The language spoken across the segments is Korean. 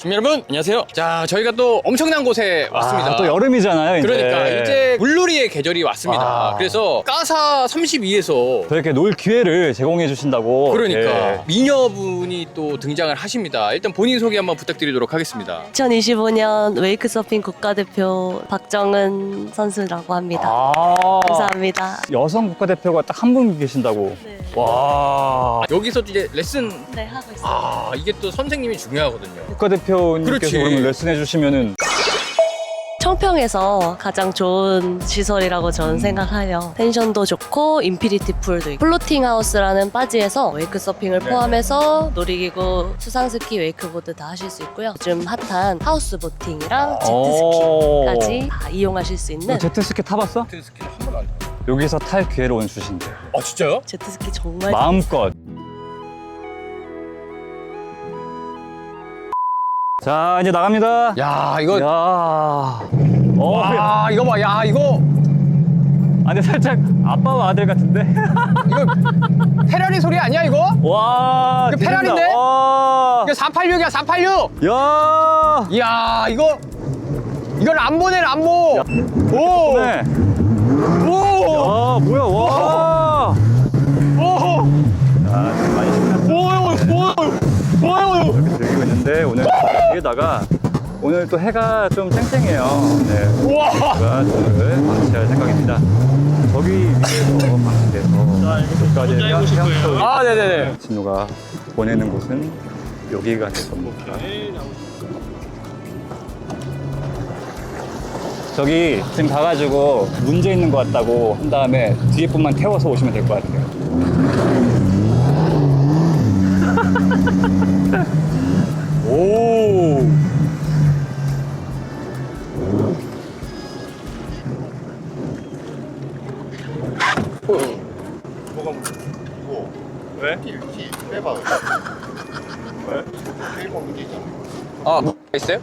시민 여러분 안녕하세요. 자 저희가 또 엄청난 곳에 왔습니다. 아, 또 여름이잖아요. 이제. 그러니까 이제 물놀이의 계절이 왔습니다. 아. 그래서 까사 32에서 저렇게 놀 기회를 제공해 주신다고. 그러니까 예. 미녀분이 또 등장을 하십니다. 일단 본인 소개 한번 부탁드리도록 하겠습니다. 2025년 웨이크 서핑 국가대표 박정은 선수라고 합니다. 아. 감사합니다. 여성 국가대표가 딱 한 분 계신다고. 네. 와. 여기서 이제 레슨 네, 하고 있어요. 아 이게 또 선생님이 중요하거든요. 국가대표님께서 그렇지. 그러면 레슨해 주시면은 청평에서 가장 좋은 시설이라고 저는 생각해요. 텐션도 좋고 인피니티 풀도 있고 플로팅 하우스라는 바지에서 웨이크 서핑을 포함해서 놀이기구, 수상스키, 웨이크보드 다 하실 수 있고요. 요즘 핫한 하우스 보팅이랑 오. 제트스키까지 다 이용하실 수 있는 너 제트스키 타봤어? 스키는 한 번도 안 타요. 여기서 탈 기회를 주신대. 아 진짜요? 제트스키 정말 마음껏. 자 이제 나갑니다. 야 이거 야. 어, 야. 와 이거 봐. 야 이거 아, 근데 살짝 아빠와 아들 같은데? 이거 페라리 소리 아니야 이거? 와. 이거 뒤진다. 페라리인데? 와. 이거 486이야 486. 야. 이야 이거 이건 람보네 람보. 야. 오. 네. 오. 아 뭐야 와. 오. 아, 좀 많이 신났어. 오. 오. 오. 이렇게 즐기고 있는데 오늘 여기다가 오늘 또 해가 좀 쨍쨍해요. 네. 우와. 제가 저를 방치할 생각입니다. 저기 위에서 방치돼서 여기까지 해양 아 네네네. 진우가 보내는 곳은 여기가 될 겁니다. 저기 지금 가가지고 문제 있는 것 같다고 한 다음에 뒤에 분만 태워서 오시면 될 것 같아요. 오. 뭐가 이거 왜? 키 빼봐 왜? 문제 있잖아 아뭐 있어요?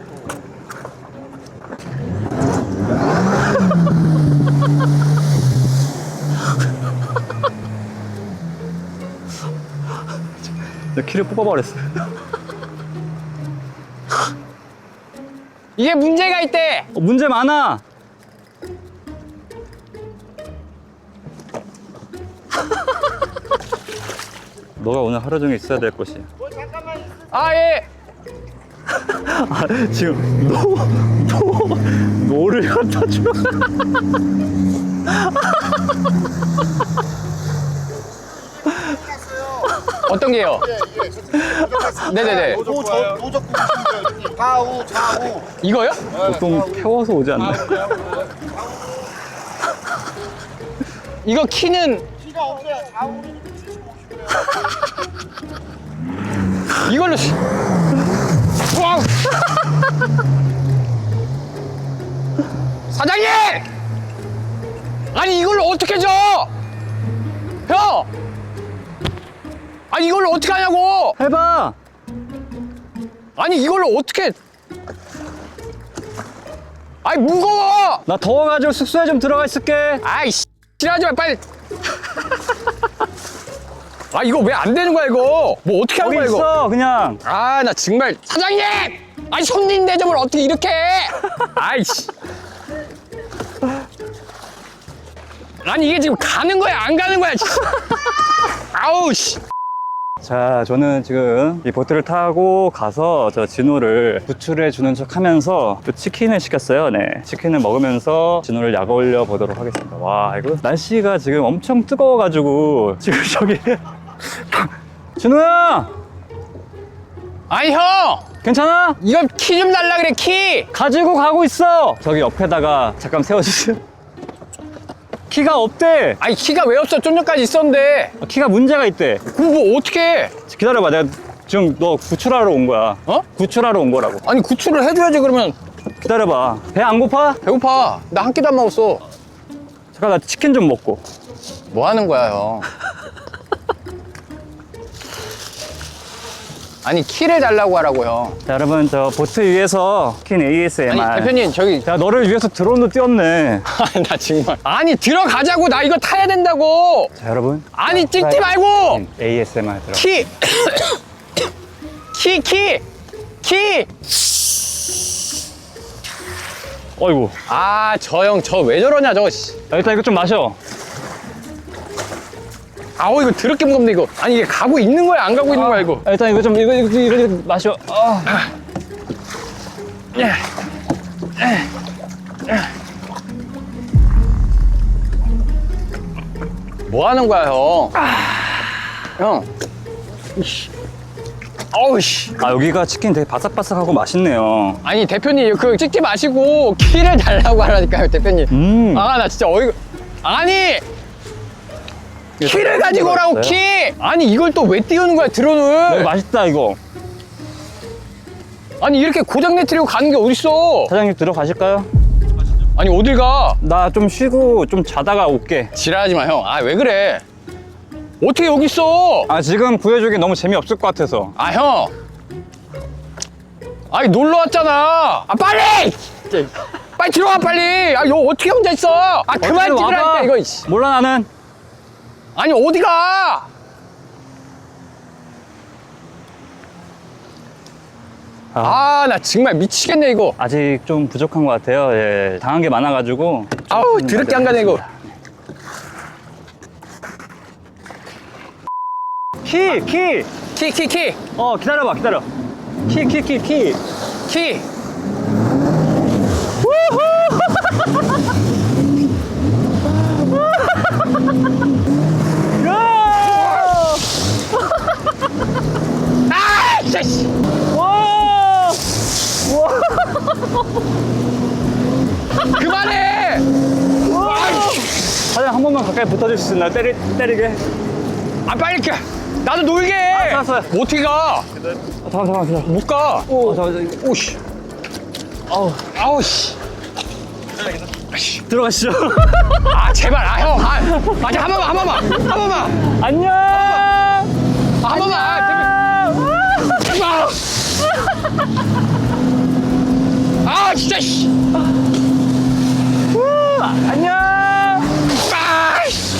내 키를 뽑아버렸어. 이게 문제가 있대. 어, 문제 많아. 너가 오늘 하루 종일 있어야 될 것이야. 아 예. 아, 지금 너, 너, 너를 갖다 줘. 어떤 게요? 예, 예, 저 네네네. 노적 노적 부르시면 좌우 좌우 이거요? 보통 태워서 오지 않나? 이거 키는 키가 없어요 75kg 이걸로 시- 우와! 사장님! 아니 이걸 어떻게 줘? 형! 아니 이걸 어떻게 하냐고! 해봐. 아니 이걸 어떻게 아니 무거워! 나 더워가지고 숙소에 좀 들어가 있을게. 아이 씨 싫어하지 마 빨리 아 이거 왜 안 되는 거야 이거 뭐 어떻게 하는 거기 거야 이거 있어, 그냥. 아 나 정말 사장님 아니 손님 대접을 어떻게 이렇게 해 아이씨 아니 이게 지금 가는 거야 안 가는 거야 씨. 아우 씨 자, 저는 지금 이 보트를 타고 가서 저 진호를 구출해 주는 척 하면서 또 치킨을 시켰어요. 네. 치킨을 먹으면서 진호를 약 올려 보도록 하겠습니다. 와, 이거 날씨가 지금 엄청 뜨거워가지고 지금 저기. 진호야! 아니 형 괜찮아? 이거 키 좀 달라 그래 키 가지고 가고 있어! 저기 옆에다가 잠깐 세워주세요. 키가 없대! 아니 키가 왜 없어 좀 전까지 있었는데 아, 키가 문제가 있대. 그거 뭐 어떻게 해 기다려봐. 내가 지금 너 구출하러 온 거야. 어? 구출하러 온 거라고. 아니 구출을 해줘야지 그러면 기다려봐. 배 안 고파? 배고파 나 한 끼도 안 먹었어 잠깐 나 치킨 좀 먹고. 뭐 하는 거야, 형? 아니, 키를 달라고 하라고, 형. 자, 여러분 저 보트 위에서 킨 ASMR. 아니, 대표님, 저기. 야 너를 위해서 드론도 띄웠네. 아니, 나 정말. 아니, 들어가자고. 나 이거 타야 된다고. 자 여러분 아니, 찍지 말고. ASMR 들어. 키. 키, 키. 키! 어이구. 아, 저 형, 저 왜 저러냐, 저거. 씨. 아, 일단 이거 좀 마셔. 아우, 이거 드럽게 무겁네, 이거. 아니, 이게 가고 있는 거야, 안 가고 있는 거야, 이거. 아, 일단 이거 좀 이거 이거, 이거, 이거 마셔. 아. 뭐 하는 거야, 형? 형. 이씨. 어우, 씨. 아 여기가 치킨 되게 바삭바삭하고 맛있네요. 아니, 대표님, 그 찍지 마시고 키를 달라고 하라니까요, 대표님. 음. 아, 나 진짜 어이가. 아니! 키를 가지고 오라고, 키! 아니, 이걸 또 왜 띄우는 거야, 드론을? 맛있다 이거. 아니, 이렇게 고장 내 트리고 가는 게 어딨어? 사장님 들어가실까요? 아니, 어딜 가? 나 좀 쉬고 좀 자다가 올게. 지랄하지 마, 형. 아, 왜 그래? 어떻게 여기 있어? 아 지금 구해주기 너무 재미없을 것 같아서. 아, 형. 아니, 놀러 왔잖아. 아, 빨리! 진짜. 빨리 들어와, 빨리! 아, 여기 어떻게 혼자 있어? 아, 그만 찍으라니까, 와봐. 이거. 이씨. 몰라 나는. 아니, 어디 가? 아, 나 정말 미치겠네, 이거. 아직 좀 부족한 것 같아요. 예, 당한 게 많아가지고. 아우, 드럽게 안 가네, 이거. 키, 키. 키, 키, 키. 어 기다려봐, 기다려. 키, 키, 키, 키. 키. 야! 아, 진짜, 씨. 와! 그만해! 사장 한 번만 가까이 붙어줄 수 있나? 때리, 때리게. 아, 빨리 가. 나도 놀게. 알았어, 알았어. 뭐 어떻게 가? 아, 잠깐, 잠깐, 기다려. 못 가. 어, 잠깐, 잠깐. 오씨. 아우, 아우, 씨. 들어가시죠. 아, 제발. 아, 형. 아, 아, 저한 번만, 한 번만. 한 번만. 안녕! 아, 한 번만. 아. 아, 아, 진짜, 씨. 안녕! 아, 씨.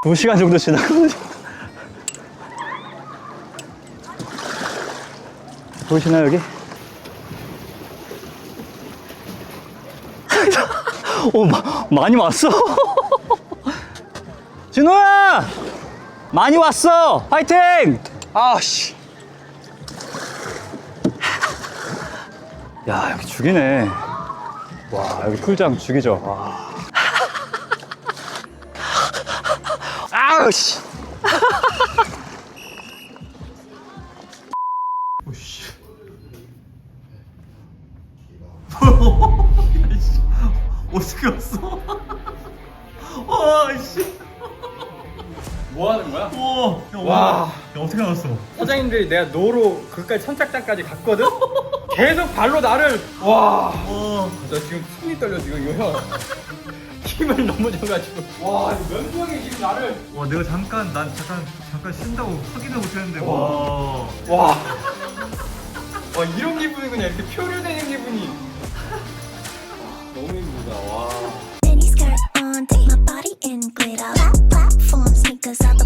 두 시간 정도 지나거든요. 보이시나요, 여기? 어, 마, 많이 왔어. 진호야! 많이 왔어! 파이팅! 아, 씨. 야, 여기 죽이네. 와, 여기 풀장 죽이죠. 와. 아우, 씨. 어떻게 왔어? 와, 씨. 뭐 하는 거야? 와, 야, 와. 와. 야, 어떻게 알았어? 사장님들이 내가 노로 그까지 선착장까지 갔거든? 계속 발로 나를 와. 와, 나 지금 손이 떨려 지금 이거 형. 힘을 너무 줘가지고. 와, 면수형이 지금 나를. 와, 내가 잠깐, 난 잠깐, 잠깐 쉰다고 확인을 못 했는데, 와. 와. 와 이런 기분이구나 이렇게 표류되는 기분이. Mini skirt on, take my body in glitter. Plat platform sneakers out the